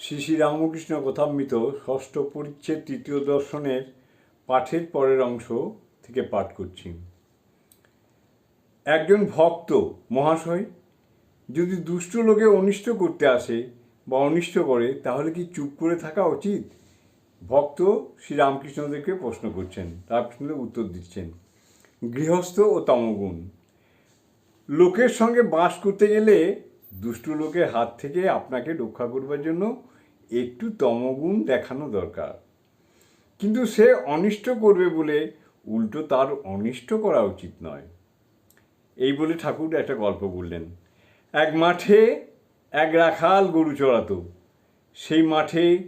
শ্রী শ্রী রামকৃষ্ণ কথামৃত ষষ্ঠ পরিচ্ছেদ তৃতীয় দর্শনের পাঠের পরের অংশ থেকে পাঠ করছি। একজন ভক্ত মহাশয় যদি দুষ্ট লোকে অনিষ্ট করতে আসে বা অনিষ্ট করে, তাহলে কি চুপ করে থাকা উচিত? ভক্ত শ্রী রামকৃষ্ণদেরকে প্রশ্ন করছেন, রামকৃষ্ণদেব উত্তর দিচ্ছেন, গৃহস্থ ও তমগুণ, লোকের সঙ্গে বাস করতে গেলে দুষ্টু লোকের হাত থেকে আপনাকে রক্ষা করবার জন্য একটু তমগুণ দেখানো দরকার। কিন্তু সে অনিষ্ট করবে বলে উল্টো তার অনিষ্ট করা উচিত নয়। এই বলে ঠাকুর একটা গল্প বললেন। এক মাঠে এক রাখাল গরু চড়াতো। সেই মাঠে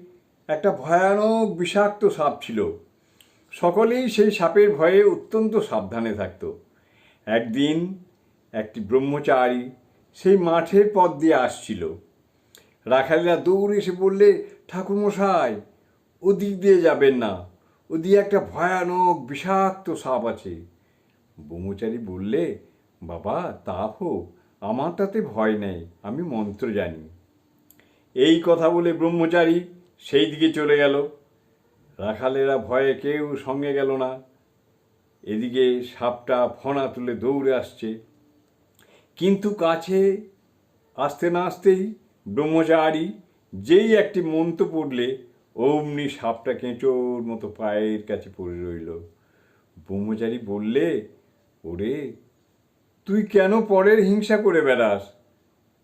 একটা ভয়ানক বিষাক্ত সাপ ছিল। সকলেই সেই সাপের ভয়ে অত্যন্ত সাবধানে থাকত। একদিন একটি ব্রহ্মচারী সেই মাঠের পথ দিয়ে আসছিল। রাখালিরা দৌড়ে এসে বললে, ঠাকুরমশাই, ওদিক দিয়ে যাবেন না। ওদিকে একটা ভয়ানক বিষাক্ত সাপ আছে। ব্রহ্মচারী বললে, বাবা, তা হোক আমার তাতে ভয় নেই। আমি মন্ত্র জানি। এই কথা বলে ব্রহ্মচারী সেই দিকে চলে গেল। রাখালেরা ভয়ে কেউ সঙ্গে গেল না। এদিকে সাপটা ফনা তুলে দৌড়ে আসছে। কিন্তু কাছে আসতে না আসতেই ব্রহ্মচারী যেই একটি মন্ত্র পড়লে অমনি সাপটা কেঁচোর মতো পায়ের কাছে পড়ে রইল। ব্রহ্মচারী বললে, ওরে, তুই কেন পরের হিংসা করে বেড়াস?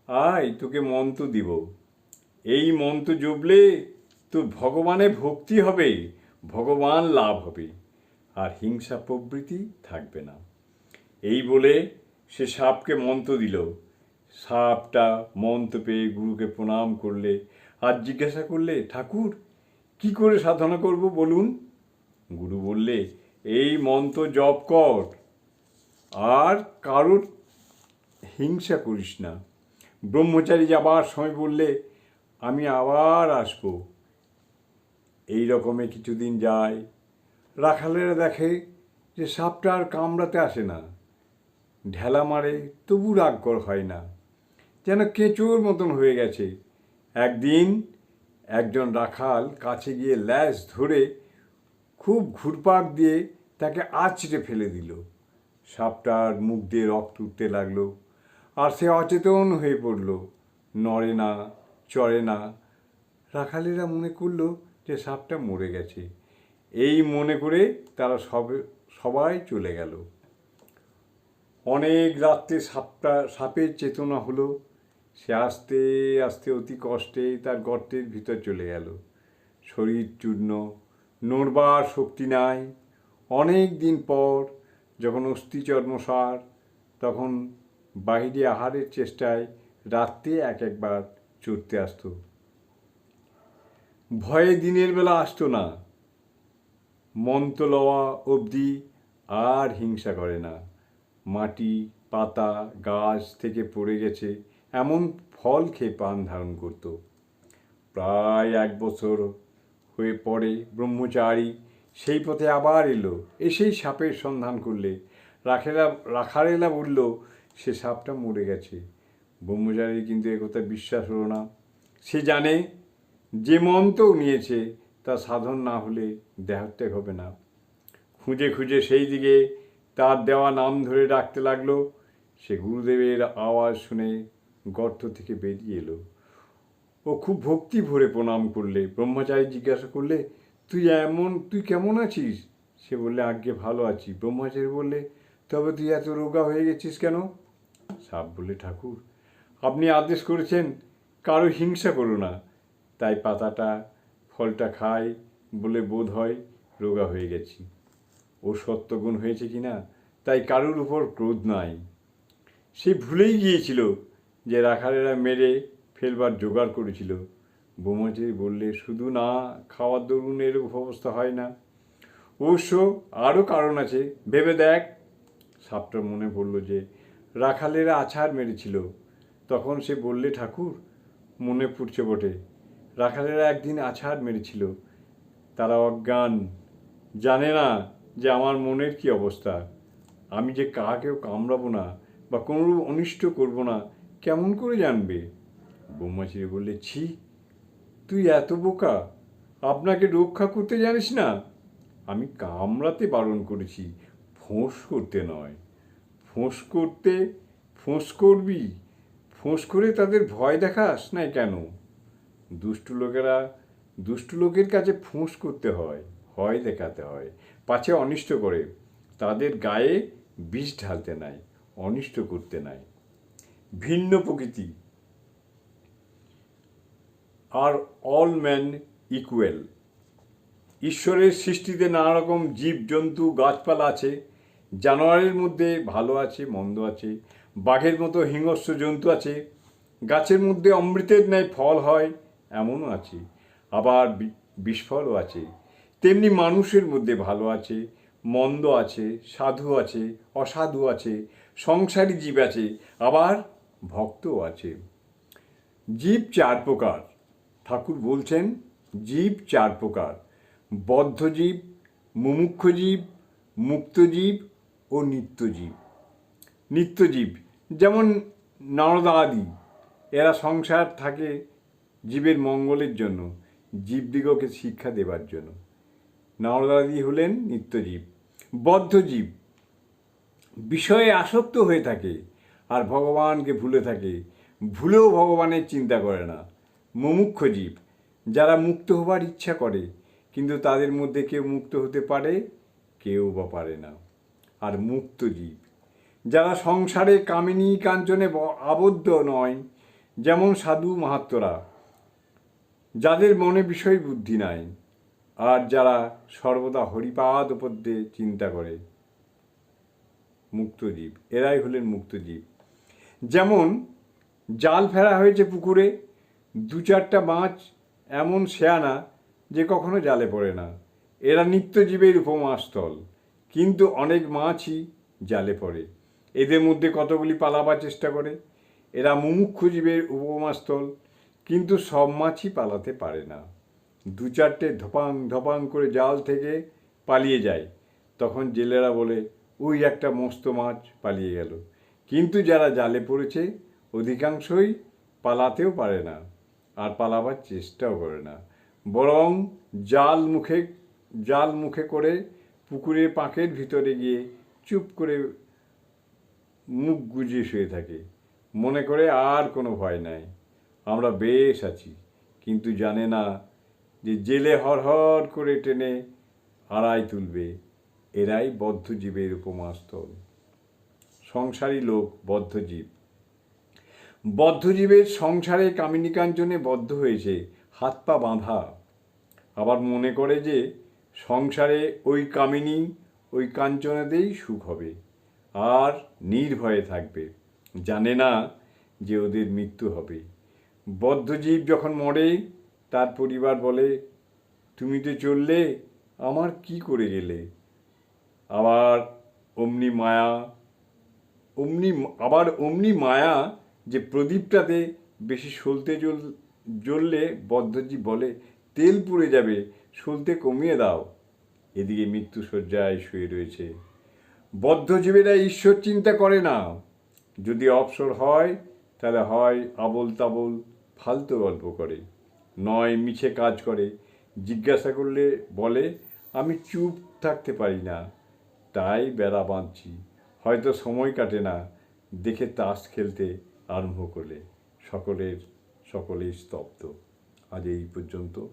আয়, তোকে মন্ত্র দিব। এই মন্ত্র জপলে তো ভগবানে ভক্তি হবে, ভগবান লাভ হবে, আর হিংসা প্রবৃতি থাকবে না। এই বলে সে সাপকে মন্ত্র দিল। সাপটা মন্ত্র পেয়ে গুরুকে প্রণাম করলে। আর জিজ্ঞাসা করলে, ঠাকুর, কি করে সাধনা করব বলুন? গুরু বললে, এই মন্ত্র জপ কর। আর কারোর হিংসা করিস না। ব্রহ্মচারী যাবার সময় বললে, আমি আবার আসব। এই রকমে কিছুদিন যায়। রাখালেরা দেখে যে সাপটা আর কামড়াতে আসে না। ঢেলা মারে তবু রাগকর হয় না। যেন কেঁচোর মতন হয়ে গেছে। একদিন একজন রাখাল কাছে গিয়ে ল্যাস ধরে খুব ঘুরপাক দিয়ে তাকে আছড়ে ফেলে দিল। সাপটার মুখ দিয়ে রক্ত উঠতে লাগল আর সে অচেতন হয়ে পড়ল। নড়ে না, চড়ে না। রাখালেরা মনে করল যে সাপটা মরে গেছে। এই মনে করে তারা সবে, সবাই চলে গেল। অনেক রাত্রে সাপটা, সাপের চেতনা হলো। সে আস্তে আস্তে অতি কষ্টে তার গর্তের ভিতর চলে গেল। শরীর চূর্ণ, নড়বার শক্তি নাই। অনেক দিন পর যখন অস্থিচর্মসার তখন বাহিরে আহারের চেষ্টায় রাত্রে এক একবার চড়তে আসতো। ভয়ে দিনের বেলা আসতো না। মন্ত্র লওয়া অবধি আর হিংসা করে না। মাটি, পাতা, গাছ থেকে পড়ে গেছে, এমন ফল খেয়ে পান ধারণ করত। প্রায় এক বছর হয়ে পড়ে ব্রহ্মচারী, সেই পথে আবার এলো, এসেই সাপের সন্ধান করলে। রাখেলা, রাখারেলা বলল, সে সাপটা মরে গেছে। ব্রহ্মচারী কিন্তু একথা বিশ্বাস হলো না। সে জানে যে মন্ত্র নিয়েছে, তা সাধন না হলে দেহাত্যাগ হবে না। খুঁজে খুঁজে সেই দিকে তার দেওয়া নাম ধরে ডাকতে লাগল। সে গুরুদেবের আওয়াজ শুনে গর্ত থেকে বেরিয়ে এলো। ও খুব ভক্তি ভরে প্রণাম করলে, ব্রহ্মচারী জিজ্ঞাসা করলে, তুই এমন, তুই কেমন আছিস? সে বললে, আজ্ঞে, ভালো আছি। ব্রহ্মচারী বললে, তবে তুই এত রোগা হয়ে গেছিস কেন? সাপ বললে, ঠাকুর, আপনি আদেশ করেছেন, কারও হিংসা করো না। তাই পাতাটা, ফলটা খাই বলে বোধ হয় রোগা হয়ে গেছি। ও সত্যগুণ হয়েছে কি না? তাই কারুর উপর ক্রোধ নাই। সে ভুলেই গিয়েছিল যে রাখালেরা মেরে ফেলবার জোগাড় করেছিল। বোমাচেরি বললে, শুধু না, খাওয়ার দরুন এর অবস্থা হয় না। অবশ্য আরও কারণ আছে, ভেবে দেখ। সাপটা মনে পড়ল যে রাখালেরা আছাড় মেরেছিল। তখন সে বললে, ঠাকুর, মনে পড়ছে বটে, রাখালেরা একদিন আছাড় মেরেছিল। তারা অজ্ঞান, জানে না যে আমার মনের কি অবস্থা। আমি যে কাকেও কামড়াবো না বা কোনোরূপ অনিষ্ট করব না, কেমন করে জানবে? ব্রহ্মাচারী বললে, ছি, তুই এত বোকা, আপনাকে রক্ষা করতে জানিস না? আমি কামড়াতে বারণ করেছি, ফোঁস করতে নয়। ফোঁস করতে, ফোঁস করবি? ফোঁস করে তাদের ভয় দেখাস না কেন? দুষ্টু লোকেরা, দুষ্টু লোকের কাছে ফোঁস করতে হয়, ভয় দেখাতে হয়, পাছে অনিষ্ট করে। তাদের গায়ে বিষ ঢালতে নাই, অনিষ্ট করতে নাই। ভিন্ন প্রকৃতি। আর অল ম্যান ইকুয়াল ঈশ্বরের সৃষ্টিতে নানা রকম জীব জন্তু গাছপালা আছে, জানোয়ারের মধ্যে ভালো আছে, মন্দ আছে, বাঘের মতো হিংস্র জন্তু আছে, গাছের মধ্যে অমৃতের ন্যায় ফল হয়, এমনও আছে। আবার বি- বিষফলও আছে। তেমনি মানুষের মধ্যে ভালো আছে মন্দ আছে, সাধু আছে, অসাধু আছে, সংসারী জীব আছে, আবার ভক্তও আছে। জীব চার প্রকার। ঠাকুর বলছেন, জীব চার প্রকার। বদ্ধজীব মুমুক্ষজীব মুক্তজীব ও নিত্যজীব নিত্যজীব যেমন নরদা আদি, এরা সংসার থাকে জীবের মঙ্গলের জন্য, জীবদিগকে শিক্ষা দেবার জন্য। নরদাদি হলেন নিত্যজীব বদ্ধজীব বিষয়ে আসক্ত হয়ে থাকে আর ভগবানকে ভুলে থাকে। ভুলেও ভগবানের চিন্তা করে না। মুমুক্ষ জীব, যারা মুক্ত হবার ইচ্ছা করে, কিন্তু তাদের মধ্যে কেউ মুক্ত হতে পারে, কেউ বা পারে না। আর মুক্ত জীব, যারা সংসারে কামিনী কাঞ্চনে আবদ্ধ নয়, যেমন সাধু মাহাত্মরা, যাদের মনে বিষয় বুদ্ধি নাই। আর যারা সর্বদা হরিপাদ পদ্যে চিন্তা করে মুক্তজীব এরাই হলেন মুক্তজীব যেমন জাল ফেলা হয়েছে পুকুরে, দু চারটা মাছ এমন শেয়ানা যে কখনো জালে পড়ে না। এরা নিত্যজীবের উপমাস্থল, কিন্তু অনেক মাছই জালে পড়ে। এদের মধ্যে কতগুলি পালাবার চেষ্টা করে? এরা মুমুক্ষ জীবের উপমাস্থল, কিন্তু সব মাছই পালাতে পারে না। দু চারটে ধপাং ধপাং করে জাল থেকে পালিয়ে যায়। তখন জেলেরা বলে, ওই একটা মস্ত মাছ পালিয়ে গেল। কিন্তু যারা জালে পড়েছে, অধিকাংশই পালাতেও পারে না আর পালাবার চেষ্টাও করে না। বরং জাল মুখে জাল মুখে করে পুকুরে পাঁকের ভিতরে গিয়ে চুপ করে মুখ গুজিয়ে শুয়ে থাকে। মনে করে আর কোনো ভয় নাই। আমরা বেশ আছি, কিন্তু জানে না যে জেলে হরহর করে টেনে আড়াই তুলবে, এরাই বদ্ধজীবের উপমাস্থল। সংসারী লোক বদ্ধজীব বদ্ধজীবের সংসারে কামিনী কাঞ্চনে বদ্ধ হয়েছে, হাত পা বাঁধা। আবার মনে করে যে সংসারে ওই কামিনী ওই কাঞ্চনাতেই সুখ হবে, আর নির্ভয়ে থাকবে, জানে না যে ওদের মৃত্যু হবে। বদ্ধজীব যখন মরে তার পরিবার বলে, তুমি তো চললে, আমার কি করে গেলে? আবার অমনি মায়া, অমনি আবার অমনি মায়া যে প্রদীপটাতে বেশি সলতে জ্বল জ্বললে বদ্ধজীব বলে, তেল পুড়ে যাবে, সলতে কমিয়ে দাও। এদিকে মৃত্যুসজ্জায় শুয়ে রয়েছে। বদ্ধজীবীরা ঈশ্বর চিন্তা করে না। যদি অবসর হয়, তাহলে হয় আবল তাবল ফালতু গল্প করে। নয় মিছে কাজ করে। জিজ্ঞাসা করলে বলে, আমি চুপ থাকতে পারি না। তাই বেড়া বাঁধছি। হয়তো সময় কাটে না। দেখে তাস খেলতে আরম্ভ করলে। সকলের, সকলেই স্তব্ধ। আজ এই পর্যন্ত।